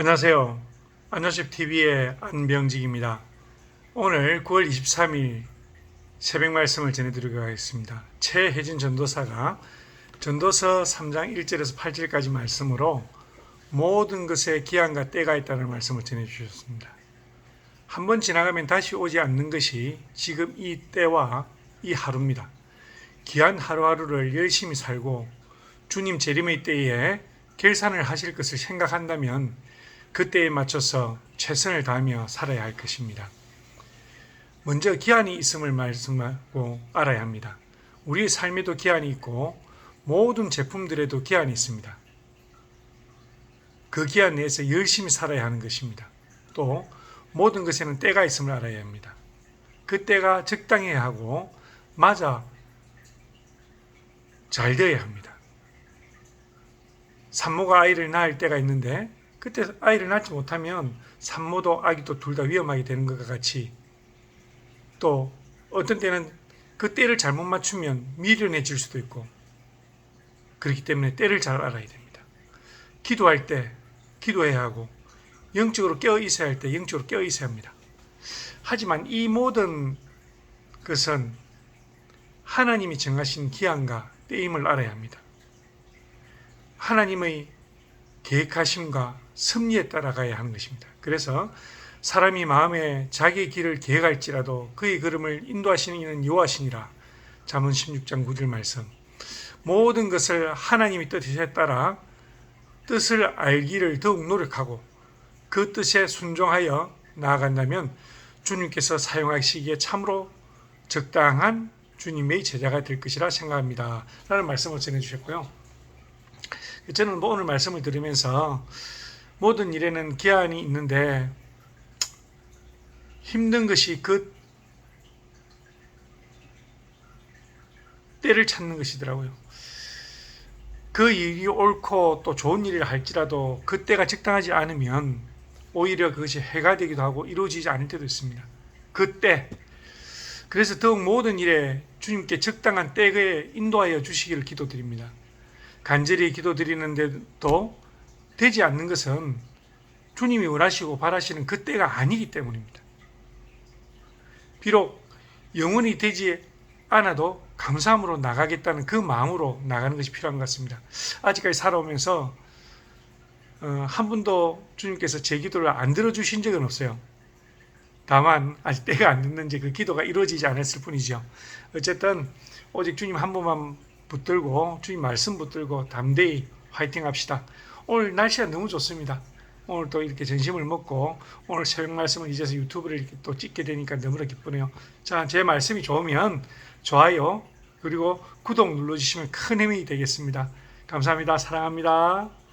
안녕하세요. 안녕십 TV의 안병직입니다. 오늘 9월 23일 새벽 말씀을 전해드리도록 하겠습니다. 최혜진 전도사가 전도서 3장 1절에서 8절까지 말씀으로 모든 것에 기한과 때가 있다는 말씀을 전해주셨습니다. 한 번 지나가면 다시 오지 않는 것이 지금 이 때와 이 하루입니다. 귀한 하루하루를 열심히 살고 주님 재림의 때에 결산을 하실 것을 생각한다면 그때에 맞춰서 최선을 다하며 살아야 할 것입니다. 먼저 기한이 있음을 말씀하고 알아야 합니다. 우리의 삶에도 기한이 있고 모든 제품들에도 기한이 있습니다. 그 기한 내에서 열심히 살아야 하는 것입니다. 또 모든 것에는 때가 있음을 알아야 합니다. 그 때가 적당해야 하고 맞아 잘 되어야 합니다. 산모가 아이를 낳을 때가 있는데 그때 아이를 낳지 못하면 산모도 아기도 둘 다 위험하게 되는 것과 같이 또 어떤 때는 그 때를 잘못 맞추면 미련해질 수도 있고 그렇기 때문에 때를 잘 알아야 됩니다. 기도할 때 기도해야 하고 영적으로 깨어 있어야 할 때 영적으로 깨어 있어야 합니다. 하지만 이 모든 것은 하나님이 정하신 기한과 때임을 알아야 합니다. 하나님의 계획하심과 섭리에 따라가야 하는 것입니다. 그래서 사람이 마음에 자기의 길을 계획할지라도 그의 걸음을 인도하시는 여호와시니라. 잠언 16장 9절 말씀. 모든 것을 하나님의 뜻에 따라 뜻을 알기를 더욱 노력하고 그 뜻에 순종하여 나아간다면 주님께서 사용하시기에 참으로 적당한 주님의 제자가 될 것이라 생각합니다. 라는 말씀을 전해주셨고요. 저는 뭐 오늘 말씀을 들으면서 모든 일에는 기한이 있는데 힘든 것이 그 때를 찾는 것이더라고요. 그 일이 옳고 또 좋은 일을 할지라도 그 때가 적당하지 않으면 오히려 그것이 해가 되기도 하고 이루어지지 않을 때도 있습니다. 그 때 그래서 더욱 모든 일에 주님께 적당한 때에 인도하여 주시기를 기도드립니다. 간절히 기도드리는데도 되지 않는 것은 주님이 원하시고 바라시는 그 때가 아니기 때문입니다. 비록 영원히 되지 않아도 감사함으로 나가겠다는 그 마음으로 나가는 것이 필요한 것 같습니다. 아직까지 살아오면서 어, 한 분도 주님께서 제 기도를 안 들어주신 적은 없어요. 다만 아직 때가 안 됐는지 그 기도가 이루어지지 않았을 뿐이죠. 어쨌든 오직 주님 한 분만 붙들고 주님 말씀 붙들고 담대히 화이팅 합시다. 오늘 날씨가 너무 좋습니다. 오늘 또 이렇게 점심을 먹고 오늘 새벽 말씀을 이제서 유튜브를 이렇게 또 찍게 되니까 너무나 기쁘네요. 자, 제 말씀이 좋으면 좋아요 그리고 구독 눌러주시면 큰 힘이 되겠습니다. 감사합니다. 사랑합니다.